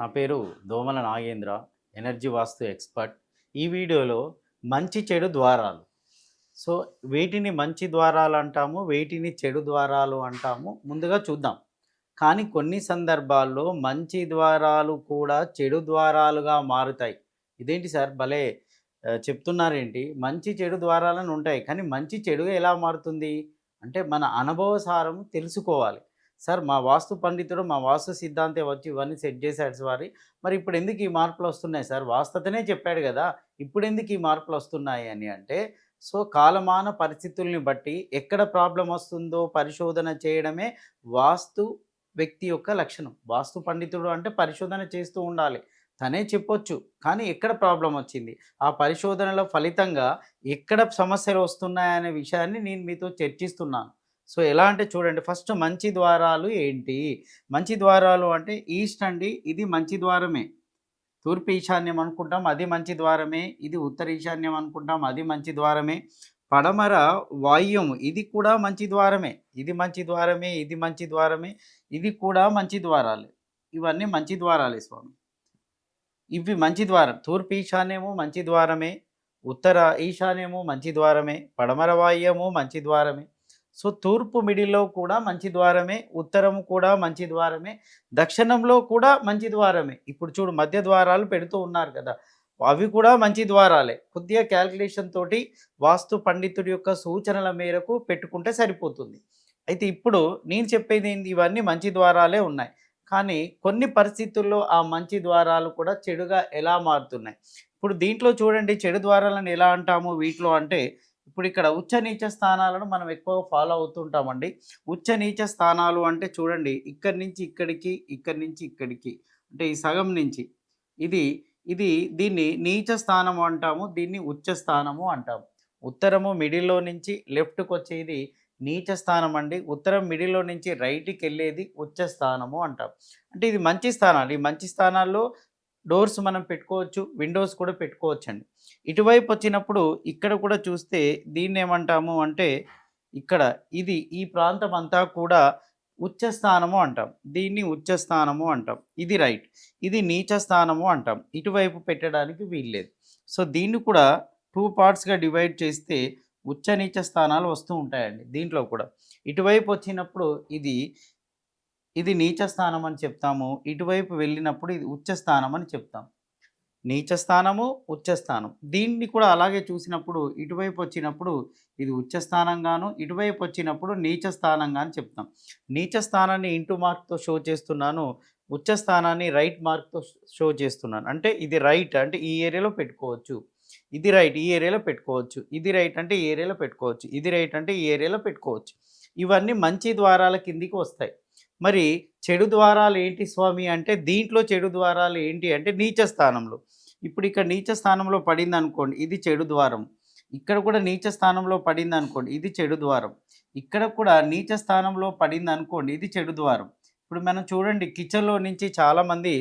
నా పేరు దోమల నాగేంద్ర ఎనర్జీ వాస్తు ఎక్స్పర్ట్. ఈ వీడియోలో మంచి చెడు ద్వారాలు. సో వేటిని మంచి ద్వారాలు అంటాము వేటిని చెడు ద్వారాలు అంటాము ముందుగా చూద్దాం. కానీ కొన్ని సందర్భాల్లో మంచి ద్వారాలు కూడా చెడు ద్వారాలుగా మారుతాయి. ఇదేంటి సార్? భలే చెప్తున్నారేంటి? మంచి చెడు ద్వారాలను ఉంటాయి. కానీ మంచి చెడుగా ఎలా మారుతుంది? అంటే మన అనుభవసారం తెలుసుకోవాలి. సార్ మా వాస్తు పండితుడు మా వాస్తు సిద్ధాంతే వచ్చి ఇవన్నీ సెట్ చేశాడు సార్ మరి ఇప్పుడు ఎందుకు ఈ మార్పులు వస్తున్నాయి సార్? వాస్తతనే చెప్పాడు కదా ఇప్పుడు ఎందుకు ఈ మార్పులు వస్తున్నాయి అని అంటే సో కాలమాన పరిస్థితుల్ని బట్టి ఎక్కడ ప్రాబ్లం వస్తుందో పరిశోధన చేయడమే వాస్తు వ్యక్తి యొక్క లక్షణం. వాస్తు పండితుడు అంటే పరిశోధన చేస్తూ ఉండాలి. తనే చెప్పొచ్చు కానీ ఎక్కడ ప్రాబ్లం వచ్చింది? ఆ పరిశోధనల ఫలితంగా ఎక్కడ సమస్యలు వస్తున్నాయనే విషయాన్ని నేను మీతో చర్చిస్తున్నాను. సో ఎలా అంటే చూడండి ఫస్ట్ మంచి ద్వారాలు ఏంటి? మంచి ద్వారాలు అంటే ఈస్ట్ అండి ఇది మంచి ద్వారమే. తూర్పు ఈశాన్యం అనుకుంటాం అది మంచి ద్వారమే. ఇది ఉత్తర ఈశాన్యం అనుకుంటాం అది మంచి ద్వారమే. పడమర వాయుం ఇది కూడా మంచి ద్వారమే. ఇది మంచి ద్వారమే ఇది మంచి ద్వారమే. ఇది కూడా మంచి ద్వారాలే. ఇవన్నీ మంచి ద్వారాలే స్వామి. ఇవి మంచి ద్వారం. తూర్పు ఈశాన్యము మంచి ద్వారమే. ఉత్తర ఈశాన్యము మంచి ద్వారమే. పడమర వాయుము మంచి ద్వారమే. సో తూర్పు మిడిల్లో కూడా మంచి ద్వారమే ఉత్తరము కూడా మంచి ద్వారమే దక్షిణంలో కూడా మంచి ద్వారమే. ఇప్పుడు చూడు మధ్య ద్వారాలు పెడుతూ ఉన్నారు కదా అవి కూడా మంచి ద్వారాలే. కొద్దిగా క్యాల్కులేషన్ తోటి వాస్తు పండితుడి యొక్క సూచనల మేరకు పెట్టుకుంటే సరిపోతుంది. అయితే ఇప్పుడు నేను చెప్పేది ఇవన్నీ మంచి ద్వారాలే ఉన్నాయి. కానీ కొన్ని పరిస్థితుల్లో ఆ మంచి ద్వారాలు కూడా చెడుగా ఎలా మారుతున్నాయి? ఇప్పుడు దీంట్లో చూడండి చెడు ద్వారాలను ఎలా అంటాము వీటిలో అంటే ఇప్పుడు ఇక్కడ ఉచ్చ నీచ స్థానాలను మనం ఎక్కువ ఫాలో అవుతుంటామండి. ఉచ్చ నీచ స్థానాలు అంటే చూడండి ఇక్కడి నుంచి ఇక్కడికి ఇక్కడి నుంచి ఇక్కడికి అంటే ఈ సగం నుంచి. ఇది ఇది దీన్ని నీచ స్థానము అంటాము దీన్ని ఉచ్చ స్థానము అంటాము. ఉత్తరము మిడిల్లో నుంచి లెఫ్ట్కి వచ్చేది నీచ స్థానం అండి ఉత్తరం మిడిల్లో నుంచి రైట్కి వెళ్ళేది ఉచ్చ స్థానము అంటాం అంటే ఇది మంచి స్థానాలు. ఈ మంచి స్థానాల్లో డోర్స్ మనం పెట్టుకోవచ్చు విండోస్ కూడా పెట్టుకోవచ్చు అండి ఇటువైపు వచ్చినప్పుడు ఇక్కడ కూడా చూస్తే దీన్ని ఏమంటాము అంటే ఇక్కడ ఇది ఈ ప్రాంతం అంతా కూడా ఉచ్చస్థానము అంటాం. దీన్ని ఉచ్చస్థానము అంటాం. ఇది రైట్. ఇది నీచ స్థానము అంటాం. ఇటువైపు పెట్టడానికి వీల్లేదు. సో దీన్ని కూడా టూ పార్ట్స్గా డివైడ్ చేస్తే ఉచ్చ నీచ స్థానాలు వస్తూ ఉంటాయండి దీంట్లో కూడా. ఇటువైపు వచ్చినప్పుడు ఇది ఇది నీచ స్థానం అని చెప్తాము. ఇటువైపు వెళ్ళినప్పుడు ఇది ఉచ్చ స్థానం అని చెప్తాం. నీచ స్థానము ఉచ్చ స్థానం దీన్ని కూడా అలాగే చూసినప్పుడు ఇటువైపు వచ్చినప్పుడు ఇది ఉచ్చస్థానంగాను ఇటువైపు వచ్చినప్పుడు నీచ స్థానంగా అని చెప్తాం. నీచ స్థానాన్ని ఇంటూ మార్క్తో షో చేస్తున్నాను ఉచ్చ స్థానాన్ని రైట్ మార్క్తో షో చేస్తున్నాను. అంటే ఇది రైట్ అంటే ఈ ఏరియాలో పెట్టుకోవచ్చు. ఇది రైట్ ఈ ఏరియాలో పెట్టుకోవచ్చు. ఇది రైట్ అంటే ఈ ఏరియాలో పెట్టుకోవచ్చు. ఇది రైట్ అంటే ఈ ఏరియాలో పెట్టుకోవచ్చు. ఇవన్నీ మంచి ద్వారాల కిందికి వస్తాయి. మరి చెడు ద్వారాలు ఏంటి స్వామి అంటే దీంట్లో చెడు ద్వారాలు ఏంటి అంటే నీచ స్థానంలో ఇప్పుడు ఇక్కడ నీచ స్థానంలో పడింది అనుకోండి ఇది చెడు ద్వారం. ఇక్కడ కూడా నీచ స్థానంలో పడింది అనుకోండి ఇది చెడు ద్వారం. ఇక్కడ కూడా నీచ స్థానంలో పడింది అనుకోండి ఇది చెడు ద్వారం. ఇప్పుడు మనం చూడండి కిచెన్లో నుంచి చాలామంది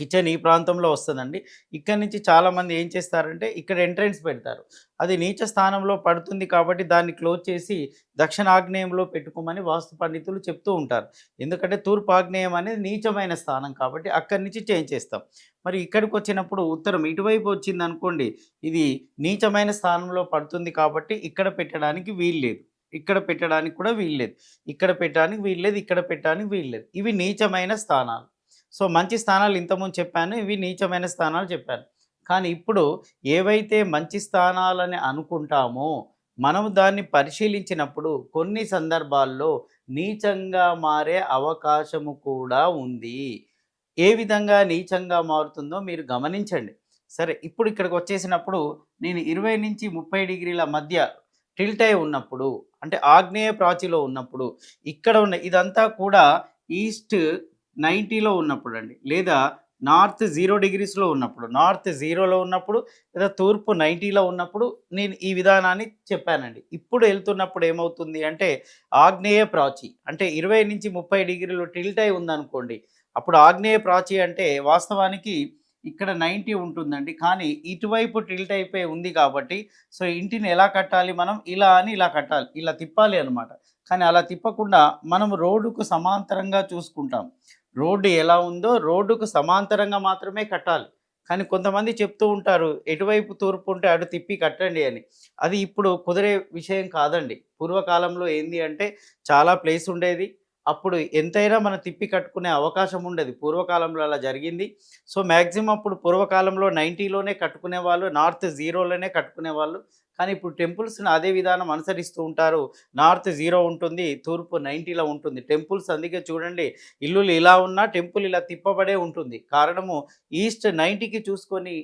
కిచెన్ ఈ ప్రాంతంలో వస్తుందండి. ఇక్కడ నుంచి చాలామంది ఏం చేస్తారంటే ఇక్కడ ఎంట్రెన్స్ పెడతారు. అది నీచ స్థానంలో పడుతుంది కాబట్టి దాన్ని క్లోజ్ చేసి దక్షిణ ఆగ్నేయంలో పెట్టుకోమని వాస్తు పండితులు చెప్తూ ఉంటారు. ఎందుకంటే తూర్పు ఆగ్నేయం అనేది నీచమైన స్థానం కాబట్టి అక్కడి నుంచి చేంజ్ చేస్తాం. మరి ఇక్కడికి వచ్చినప్పుడు ఉత్తరం ఇటువైపు వచ్చింది అనుకోండి ఇది నీచమైన స్థానంలో పడుతుంది కాబట్టి ఇక్కడ పెట్టడానికి వీల్లేదు. ఇక్కడ పెట్టడానికి కూడా వీల్లేదు. ఇక్కడ పెట్టడానికి వీల్లేదు ఇక్కడ పెట్టడానికి వీల్లేదు. ఇవి నీచమైన స్థానాలు. సో మంచి స్థానాలు ఇంతకుముందు చెప్పాను ఇవి నీచమైన స్థానాలు చెప్పాను. కానీ ఇప్పుడు ఏవైతే మంచి స్థానాలని అనుకుంటామో మనము దాన్ని పరిశీలించినప్పుడు కొన్ని సందర్భాల్లో నీచంగా మారే అవకాశము కూడా ఉంది. ఏ విధంగా నీచంగా మారుతుందో మీరు గమనించండి. సరే ఇప్పుడు ఇక్కడికి వచ్చేసినప్పుడు నేను ఇరవై నుంచి ముప్పై డిగ్రీల మధ్య టిల్ట్ అయి ఉన్నప్పుడు అంటే ఆగ్నేయ ప్రాచిలో ఉన్నప్పుడు ఇక్కడ ఉన్న ఇదంతా కూడా ఈస్ట్ నైంటీలో ఉన్నప్పుడు అండి. లేదా నార్త్ జీరో డిగ్రీస్లో ఉన్నప్పుడు నార్త్ జీరోలో ఉన్నప్పుడు లేదా తూర్పు నైంటీలో ఉన్నప్పుడు నేను ఈ విధానాన్ని చెప్పానండి. ఇప్పుడు వెళ్తున్నప్పుడు ఏమవుతుంది అంటే ఆగ్నేయ ప్రాచి అంటే ఇరవై నుంచి ముప్పై డిగ్రీలు టిల్ట్ అయి ఉందనుకోండి. అప్పుడు ఆగ్నేయ ప్రాచి అంటే వాస్తవానికి ఇక్కడ నైంటీ ఉంటుందండి. కానీ ఇటువైపు టిల్ట్ అయిపోయి ఉంది కాబట్టి సో ఇంటిని ఎలా కట్టాలి మనం? ఇలా అని ఇలా కట్టాలి. ఇలా తిప్పాలి అనమాట కానీ అలా తిప్పకుండా మనం రోడ్డుకు సమాంతరంగా చూసుకుంటాం. రోడ్డు ఎలా ఉందో రోడ్డుకు సమాంతరంగా మాత్రమే కట్టాలి. కానీ కొంతమంది చెప్తూ ఉంటారు ఎటువైపు తూర్పు ఉంటే అటు తిప్పి కట్టండి అని. అది ఇప్పుడు కుదిరే విషయం కాదండి. పూర్వకాలంలో ఏంది అంటే చాలా ప్లేస్ ఉండేది. అప్పుడు ఎంతైనా మనం తిప్పి కట్టుకునే అవకాశం ఉండేది. పూర్వకాలంలో అలా జరిగింది. సో మ్యాక్సిమం అప్పుడు పూర్వకాలంలో నైంటీలోనే కట్టుకునే వాళ్ళు నార్త్ జీరోలోనే కట్టుకునే వాళ్ళు కానీ ఇప్పుడు టెంపుల్స్ని అదే విధానం అనుసరిస్తూ ఉంటారు. నార్త్ జీరో ఉంటుంది తూర్పు నైంటీలో ఉంటుంది. టెంపుల్స్ అందుకే చూడండి ఇల్లులు ఇలా ఉన్నా టెంపుల్ ఇలా తిప్పబడే ఉంటుంది. కారణము ఈస్ట్ నైంటీకి చూసుకొని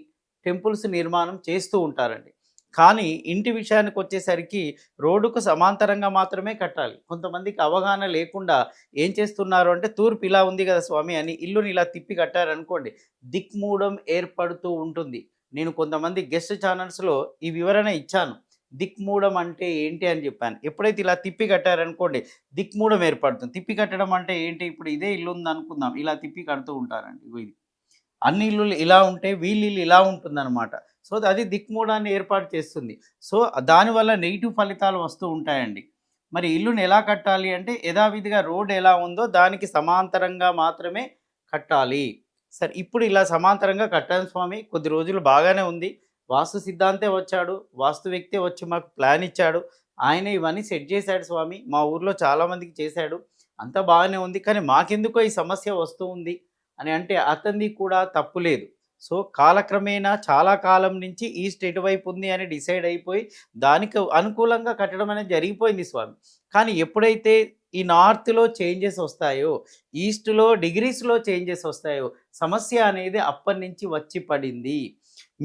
టెంపుల్స్ నిర్మాణం చేస్తూ ఉంటారండి. కానీ ఇంటి విషయానికి వచ్చేసరికి రోడ్డుకు సమాంతరంగా మాత్రమే కట్టాలి. కొంతమందికి అవగాహన లేకుండా ఏం చేస్తున్నారు అంటే తూర్పు ఇలా ఉంది కదా స్వామి అని ఇల్లుని ఇలా తిప్పి కట్టారనుకోండి దిక్మూడం ఏర్పడుతూ ఉంటుంది. నేను కొంతమంది గెస్ట్ ఛానల్స్లో ఈ వివరణ ఇచ్చాను. దిక్మూడం అంటే ఏంటి అని చెప్పాను. ఎప్పుడైతే ఇలా తిప్పి కట్టారనుకోండి దిక్మూడం ఏర్పడుతుంది. తిప్పి కట్టడం అంటే ఏంటి? ఇప్పుడు ఇదే ఇల్లు ఉంది అనుకుందాం ఇలా తిప్పి కడుతూ ఉంటారండి ఇది. అన్ని ఇల్లులు ఇలా ఉంటే వీళ్ళు ఇల్లు ఇలా ఉంటుందన్నమాట. సో అది దిక్మూడాన్ని ఏర్పాటు చేస్తుంది. సో దానివల్ల నెగిటివ్ ఫలితాలు వస్తూ ఉంటాయండి. మరి ఇల్లుని ఎలా కట్టాలి అంటే యథావిధిగా రోడ్ ఎలా ఉందో దానికి సమాంతరంగా మాత్రమే కట్టాలి. సరే ఇప్పుడు ఇలా సమాంతరంగా కట్టాను స్వామి. కొద్ది రోజులు బాగానే ఉంది. వాస్తు సిద్ధాంతే వచ్చాడు. వాస్తు వ్యక్తే వచ్చి మాకు ప్లాన్ ఇచ్చాడు. ఆయన ఇవన్నీ సెట్ చేశాడు స్వామి. మా ఊర్లో చాలామందికి చేశాడు. అంతా బాగానే ఉంది. కానీ మాకెందుకో ఈ సమస్య వస్తూ ఉంది అని అంటే అతనిది కూడా తప్పు లేదు. సో కాలక్రమేణా చాలా కాలం నుంచి ఈస్ట్ ఎటువైపు ఉంది అని డిసైడ్ అయిపోయి దానికి అనుకూలంగా కట్టడం అనేది జరిగిపోయింది స్వామి. కానీ ఎప్పుడైతే ఈ నార్త్లో చేంజెస్ వస్తాయో ఈస్ట్లో డిగ్రీస్లో చేంజెస్ వస్తాయో సమస్య అనేది అప్పటి నుంచి వచ్చి పడింది.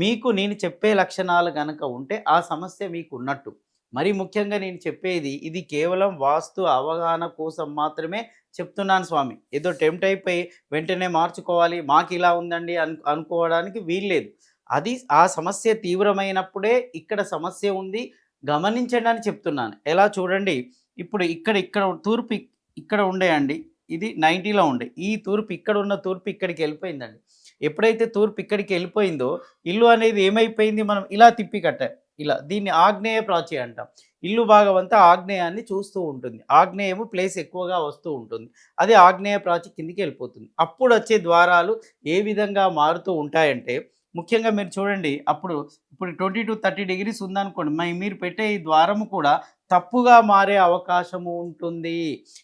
మీకు నేను చెప్పే లక్షణాలు కనుక ఉంటే ఆ సమస్య మీకు ఉన్నట్టు. మరి ముఖ్యంగా నేను చెప్పేది ఇది కేవలం వాస్తు అవగాహన కోసం మాత్రమే చెప్తున్నాను స్వామి. ఏదో టెంప్ట్ అయిపోయి వెంటనే మార్చుకోవాలి మాకు ఇలా ఉందండి అను అనుకోవడానికి వీల్లేదు. అది ఆ సమస్య తీవ్రమైనప్పుడే ఇక్కడ సమస్య ఉంది గమనించండి అని చెప్తున్నాను. ఎలా చూడండి ఇప్పుడు ఇక్కడ ఇక్కడ తూర్పు ఇక్కడ ఉండేయండి ఇది నైంటీలో ఉండే. ఈ తూర్పు ఇక్కడ ఉన్న తూర్పు ఇక్కడికి వెళ్ళిపోయిందండి. ఎప్పుడైతే తూర్పు ఇక్కడికి వెళ్ళిపోయిందో ఇల్లు అనేది ఏమైపోయింది మనం ఇలా తిప్పి కట్టాం ఇలా దీన్ని ఆగ్నేయ ప్రాచి అంటాం. ఇల్లు భాగం అంతా ఆగ్నేయాన్ని చూస్తూ ఉంటుంది. ఆగ్నేయము ప్లేస్ ఎక్కువగా వస్తూ ఉంటుంది. అది ఆగ్నేయ ప్రాచి కిందికి వెళ్ళిపోతుంది. అప్పుడు వచ్చే ద్వారాలు ఏ విధంగా మారుతూ ఉంటాయంటే ముఖ్యంగా మీరు చూడండి అప్పుడు ఇప్పుడు ట్వంటీ టు థర్టీ డిగ్రీస్ ఉందనుకోండి మరి మీరు పెట్టే ఈ ద్వారము కూడా తప్పుగా మారే అవకాశము ఉంటుంది.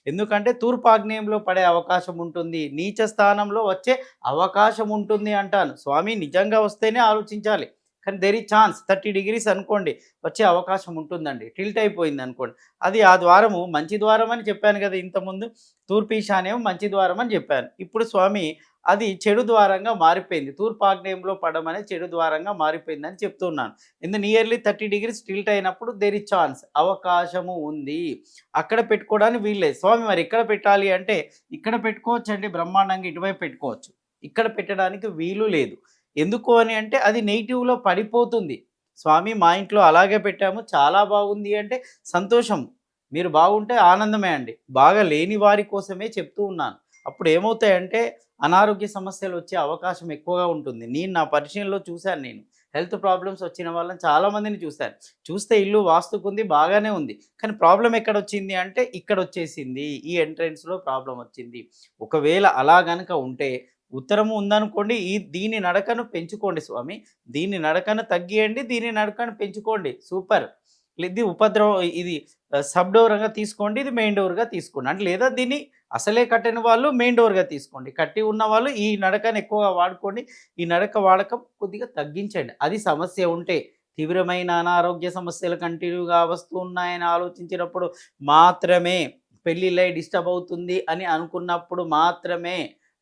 ఎందుకంటే తూర్పాగ్నేయంలో పడే అవకాశం ఉంటుంది. నీచ స్థానంలో వచ్చే అవకాశం ఉంటుంది అంటాను. స్వామి నిజంగా వస్తేనే ఆలోచించాలి. కానీ దెర్ ఈ ఛాన్స్ థర్టీ డిగ్రీస్ అనుకోండి వచ్చే అవకాశం ఉంటుందండి. టిల్ట్ అయిపోయింది అనుకోండి. అది ఆ ద్వారము మంచి ద్వారం అని చెప్పాను కదా ఇంతకుముందు తూర్పు ఈశాన్యం మంచి ద్వారం అని చెప్పాను. ఇప్పుడు స్వామి అది చెడు ద్వారంగా మారిపోయింది. తూర్పు ఆగ్నేయంలో పడడం అనేది చెడు ద్వారంగా మారిపోయిందని చెప్తున్నాను. ఇందు నియర్లీ థర్టీ డిగ్రీస్ టిల్ట్ అయినప్పుడు దేర్ ఇస్ ఛాన్స్ అవకాశము ఉంది. అక్కడ పెట్టుకోవడానికి వీల్లేదు. స్వామి మరి ఎక్కడ పెట్టాలి అంటే ఇక్కడ పెట్టుకోవచ్చు అండి బ్రహ్మాండంగా ఇటువైపు పెట్టుకోవచ్చు. ఇక్కడ పెట్టడానికి వీలు లేదు. ఎందుకు అని అంటే అది నెగిటివ్లో పడిపోతుంది. స్వామి మా ఇంట్లో అలాగే పెట్టాము చాలా బాగుంది అంటే సంతోషం. మీరు బాగుంటే ఆనందమే అండి. బాగా లేని వారి కోసమే చెప్తూ ఉన్నాను. అప్పుడు ఏమవుతాయంటే అనారోగ్య సమస్యలు వచ్చే అవకాశం ఎక్కువగా ఉంటుంది. నేను నా పరిచయంలో చూశాను నేను. హెల్త్ ప్రాబ్లమ్స్ వచ్చిన వాళ్ళని చాలామందిని చూశాను. చూస్తే ఇల్లు వాస్తుకుంది బాగానే ఉంది. కానీ ప్రాబ్లం ఎక్కడ వచ్చింది అంటే ఇక్కడ వచ్చేసింది ఈ ఎంట్రెన్స్లో ప్రాబ్లం వచ్చింది. ఒకవేళ అలా గనక ఉంటే ఉత్తరము ఉందనుకోండి ఈ దీని నడకను పెంచుకోండి స్వామి. దీని నడకను తగ్గియండి దీని నడకను పెంచుకోండి. సూపర్. ఇది ఉపద్రవం ఇది సబ్ డోర్గా తీసుకోండి ఇది మెయిన్ డోర్గా తీసుకోండి. అంటే లేదా దీన్ని అసలే కట్టిన వాళ్ళు మెయిన్ డోర్గా తీసుకోండి. కట్టి ఉన్న వాళ్ళు ఈ నడకను ఎక్కువగా వాడుకోండి. ఈ నడక వాడకం కొద్దిగా తగ్గించండి. అది సమస్య ఉంటే తీవ్రమైన అనారోగ్య సమస్యలు కంటిన్యూగా వస్తూ ఉన్నాయని ఆలోచించినప్పుడు మాత్రమే పెళ్ళిళ్ళై డిస్టర్బ్ అవుతుంది అని అనుకున్నప్పుడు మాత్రమే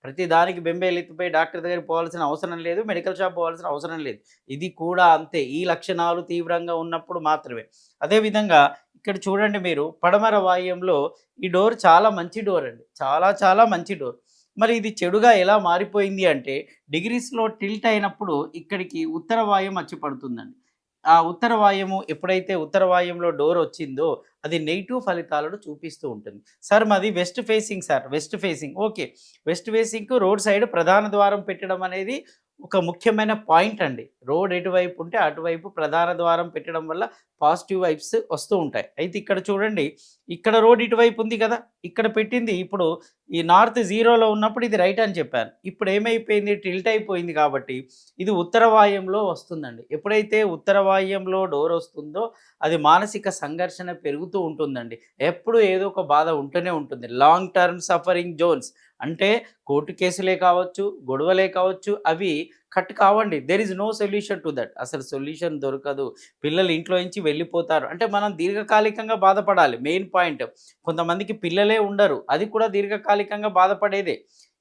ప్రతి దానికి బెంబేలు ఎత్తిపోయి డాక్టర్ దగ్గరికి పోవాల్సిన అవసరం లేదు మెడికల్ షాప్ పోవాల్సిన అవసరం లేదు. ఇది కూడా అంతే. ఈ లక్షణాలు తీవ్రంగా ఉన్నప్పుడు మాత్రమే. అదేవిధంగా ఇక్కడ చూడండి మీరు పడమర వాయుంలో ఈ డోర్ చాలా మంచి డోర్ అండి. చాలా చాలా మంచి డోర్. మరి ఇది చెడుగా ఎలా మారిపోయింది అంటే డిగ్రీస్లో టిల్ట్ అయినప్పుడు ఇక్కడికి ఉత్తర వాయుం వచ్చి పడుతుందండి ఆ ఉత్తర వాయుము ఎప్పుడైతే ఉత్తర వాయుంలో డోర్ వచ్చిందో అది నెగిటివ్ ఫలితాలను చూపిస్తూ ఉంటుంది. సార్ మాది west facing sir west facing. Okay. West ఫేసింగ్కు road side ప్రధాన ద్వారం పెట్టడం అనేది ఒక ముఖ్యమైన పాయింట్ అండి. రోడ్ ఎటువైపు ఉంటే అటువైపు ప్రధాన ద్వారం పెట్టడం వల్ల పాజిటివ్ వైబ్స్ వస్తూ ఉంటాయి. అయితే ఇక్కడ చూడండి ఇక్కడ రోడ్ ఇటువైపు ఉంది కదా. ఇక్కడ పెట్టింది ఇప్పుడు ఈ నార్త్ జీరోలో ఉన్నప్పుడు ఇది రైట్ అని చెప్పాను. ఇప్పుడు ఏమైపోయింది? టిల్ట్ అయిపోయింది కాబట్టి ఇది ఉత్తర వాయుంలో వస్తుందండి. ఎప్పుడైతే ఉత్తర వాయుంలో డోర్ వస్తుందో అది మానసిక సంఘర్షణ పెరుగుతూ ఉంటుందండి. ఎప్పుడు ఏదో ఒక బాధ ఉంటూనే ఉంటుంది. లాంగ్ టర్మ్ సఫరింగ్ జోన్స్ అంటే కోర్టు కేసులే కావచ్చు గొడవలే కావచ్చు అవి కట్ కావండి. There is no solution to that అసలు సొల్యూషన్ దొరకదు. పిల్లలు ఇంట్లో నుంచి వెళ్ళిపోతారు. అంటే మనం దీర్ఘకాలికంగా బాధపడాలి. మెయిన్ పాయింట్ కొంతమందికి పిల్లలే ఉండరు. అది కూడా దీర్ఘకాలికంగా బాధపడేదే.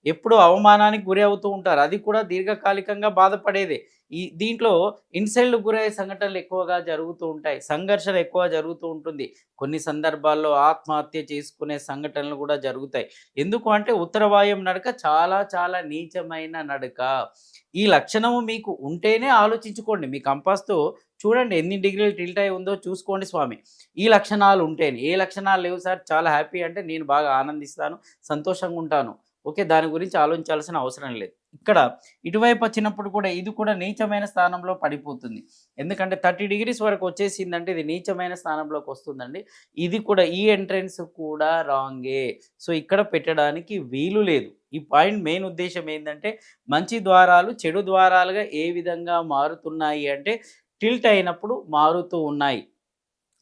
ఎప్పుడు అవమానానికి గురి అవుతూ ఉంటారు. అది కూడా దీర్ఘకాలికంగా బాధపడేదే. ఈ దీంట్లో ఇన్సల్ట్ గురయ్యే సంఘటనలు ఎక్కువగా జరుగుతూ ఉంటాయి. సంఘర్షణ ఎక్కువ జరుగుతూ ఉంటుంది. కొన్ని సందర్భాల్లో ఆత్మహత్య చేసుకునే సంఘటనలు కూడా జరుగుతాయి. ఎందుకు అంటే ఉత్తరవాయం నడక చాలా చాలా నీచమైన నడక. ఈ లక్షణము మీకు ఉంటేనే ఆలోచించుకోండి. మీ కంపాస్తో చూడండి ఎన్ని డిగ్రీలు టిల్ట్ అయి ఉందో చూసుకోండి స్వామి. ఈ లక్షణాలు ఉంటేనే. ఏ లక్షణాలు లేవు సార్. చాలా హ్యాపీ అంటే నేను బాగా ఆనందిస్తాను సంతోషంగా ఉంటాను. ఓకే దాని గురించి ఆలోచించాల్సిన అవసరం లేదు. ఇక్కడ ఇటువైపు వచ్చినప్పుడు కూడా ఇది కూడా నీచమైన స్థానంలో పడిపోతుంది. ఎందుకంటే థర్టీ డిగ్రీస్ వరకు వచ్చేసిందంటే ఇది నీచమైన స్థానంలోకి వస్తుందండి. ఇది కూడా ఈ ఎంట్రెన్స్ కూడా రాంగే. సో ఇక్కడ పెట్టడానికి వీలు లేదు. ఈ పాయింట్ మెయిన్ ఉద్దేశం ఏంటంటే మంచి ద్వారాలు చెడు ద్వారాలుగా ఏ విధంగా మారుతున్నాయి అంటే టిల్ట్ అయినప్పుడు మారుతూ ఉన్నాయి.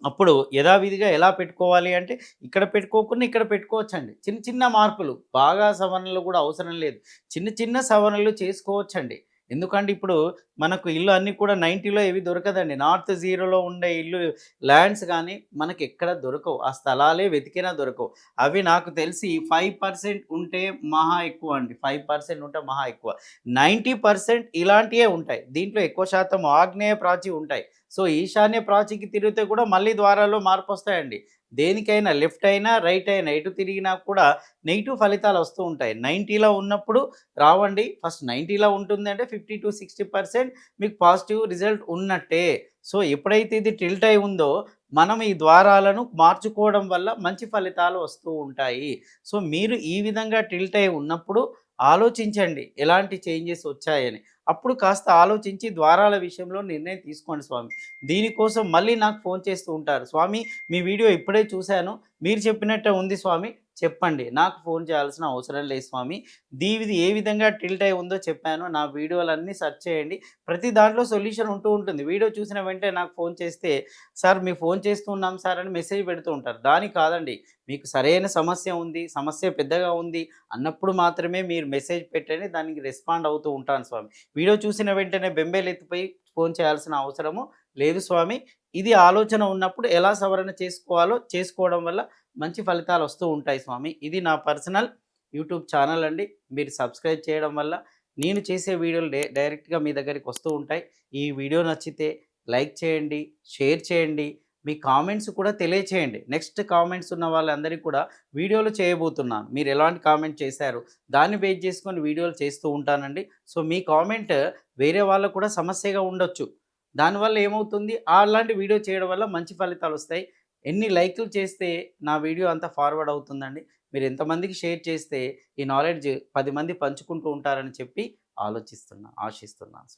అప్పుడు యథావిధిగా ఎలా పెట్టుకోవాలి అంటే ఇక్కడ పెట్టుకోకుండా ఇక్కడ పెట్టుకోవచ్చండి. చిన్న చిన్న మార్పులు బాగా సవరణలు కూడా అవసరం లేదు. చిన్న చిన్న సవరణలు చేసుకోవచ్చండి. ఎందుకంటే ఇప్పుడు మనకు ఇల్లు అన్నీ కూడా నైంటీలో ఏవి దొరకదండి. నార్త్ జీరోలో ఉండే ఇల్లు ల్యాండ్స్ కానీ మనకి ఎక్కడ దొరకవు. ఆ స్థలాలే వెతికినా దొరకవు. అవి నాకు తెలిసి ఫైవ్ పర్సెంట్ ఉంటే మహా ఎక్కువ అండి. ఫైవ్ పర్సెంట్ ఉంటే మహా ఎక్కువ. నైంటీ పర్సెంట్ ఇలాంటివే ఉంటాయి. దీంట్లో ఎక్కువ శాతం ఆగ్నేయ ప్రాచి ఉంటాయి. సో ఈశాన్య ప్రాచీకి తిరిగితే కూడా మళ్ళీ ద్వారాల్లో మార్పు వస్తాయండి దేనికైనా లెఫ్ట్ అయినా రైట్ అయినా ఎటు తిరిగినా కూడా నెగిటివ్ ఫలితాలు వస్తూ ఉంటాయి. నైంటీలో ఉన్నప్పుడు రావండి ఫస్ట్ నైంటీలో ఉంటుంది అంటే ఫిఫ్టీ టు సిక్స్టీ పర్సెంట్ మీకు పాజిటివ్ రిజల్ట్ ఉన్నట్టే. సో ఎప్పుడైతే ఇది టిల్ట్ అయి ఉందో మనం ఈ ద్వారాలను మార్చుకోవడం వల్ల మంచి ఫలితాలు వస్తూ ఉంటాయి. సో మీరు ఈ విధంగా టిల్ట్ అయి ఉన్నప్పుడు ఆలోచించండి ఎలాంటి చేంజెస్ వచ్చాయని. అప్పుడు కాస్త ఆలోచించి ద్వారాల విషయంలో నిర్ణయం తీసుకోండి స్వామి. దీనికోసం మళ్ళీ నాకు ఫోన్ చేస్తూ ఉంటారు. స్వామి మీ వీడియో ఇప్పుడే చూశాను. మీరు చెప్పినట్టే ఉంది స్వామి. చెప్పండి. నాకు ఫోన్ చేయాల్సిన అవసరం లేదు స్వామి. దీవిది ఏ విధంగా టిల్ట్ అయి ఉందో చెప్పాను. నా వీడియోలన్నీ సెర్చ్ చేయండి. ప్రతి దాంట్లో సొల్యూషన్ ఉంటూ ఉంటుంది. వీడియో చూసిన వెంటనే నాకు ఫోన్ చేస్తే సార్ మీ ఫోన్ చేస్తున్నాం సార్ అని మెసేజ్ పెడుతూ ఉంటారు. దానికి కాదండి. మీకు సరైన సమస్య ఉంది సమస్య పెద్దగా ఉంది అన్నప్పుడు మాత్రమే మీరు మెసేజ్ పెట్టండి. దానికి రెస్పాండ్ అవుతూ ఉంటాను స్వామి. వీడియో చూసిన వెంటనే బెంబేలు ఎత్తిపోయి ఫోన్ చేయాల్సిన అవసరము లేదు స్వామి ఇది ఆలోచన ఉన్నప్పుడు ఎలా సవరణ చేసుకోవాలో చేసుకోవడం వల్ల మంచి ఫలితాలు వస్తూ ఉంటాయి స్వామి. ఇది నా పర్సనల్ యూట్యూబ్ ఛానల్ అండి. మీరు సబ్స్క్రైబ్ చేయడం వల్ల నేను చేసే వీడియోలు డై డైరెక్ట్గా మీ దగ్గరికి వస్తూ ఉంటాయి. ఈ వీడియో నచ్చితే లైక్ చేయండి షేర్ చేయండి మీ కామెంట్స్ కూడా తెలియచేయండి. నెక్స్ట్ కామెంట్స్ ఉన్న వాళ్ళందరికీ కూడా వీడియోలు చేయబోతున్నాను. మీరు ఎలాంటి కామెంట్ చేశారు దాన్ని బేస్ చేసుకొని వీడియోలు చేస్తూ ఉంటానండి. సో మీ కామెంట్ వేరే వాళ్ళకు కూడా సమస్యగా ఉండొచ్చు. దానివల్ల ఏమవుతుంది? అలాంటి వీడియో చేయడం వల్ల మంచి ఫలితాలు వస్తాయి. ఎన్ని లైక్లు చేస్తే నా వీడియో అంతా ఫార్వర్డ్ అవుతుందండి? మీరు ఎంతమందికి షేర్ చేస్తే ఈ నాలెడ్జ్ పది మంది పంచుకుంటూ ఉంటారని చెప్పి ఆలోచిస్తున్నా ఆశిస్తున్నాను